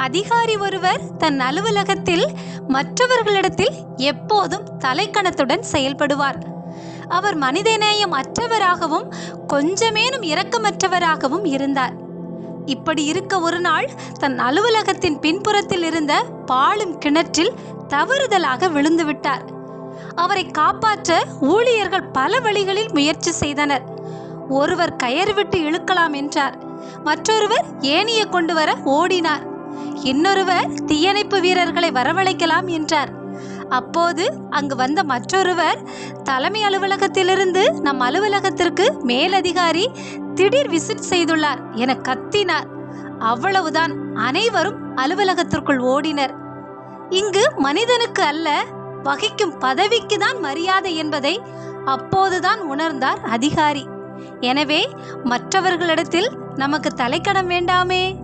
அதிகாரி ஒருவர் தன் அலுவலகத்தில் மற்றவர்களிடத்தில் எப்போதும் தலைக்கணத்துடன் செயல்படுவார். அவர் மனிதநேயம் அற்றவராகவும் கொஞ்சமேனும் இரக்கமற்றவராகவும் இருந்தார். இப்படி இருக்க ஒரு நாள் தன் அலுவலகத்தின் பின்புறத்தில் இருந்த பாழும் கிணற்றில் தவறுதலாக விழுந்துவிட்டார் அவரை காப்பாற்ற ஊழியர்கள் பல வழிகளில் முயற்சி செய்தனர். ஒருவர் கயறு விட்டு இழுக்கலாம் என்றார். மற்றொருவர் ஏனியை கொண்டு வர ஓடினார். இன்னொருவர் தீயணைப்பு வீரர்களை வரவழைக்கலாம் என்றார். அப்போது அங்கு வந்த மற்றொருவர் தலைமை அலுவலகத்திலிருந்து நம் அலுவலகத்திற்கு மேலதிகாரி திடீர் விசிட் செய்துள்ளார் என கத்தினார். அவ்வளவுதான் அனைவரும் அலுவலகத்திற்குள் ஓடினர். இங்கு மனிதனுக்கு அல்ல வகிக்கும் பதவிக்கு தான் மரியாதை என்பதை அப்போதுதான் உணர்ந்தார் அதிகாரி. எனவே மற்றவர்களிடத்தில் நமக்கு தலைக்கணம் வேண்டாமே?